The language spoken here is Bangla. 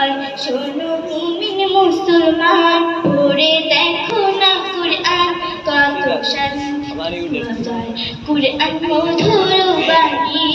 হয় শোনো মুমিন মুসলমান। পড়ে দেখো না কুরআন কত শান্তি কুরআন মধুর বাণী।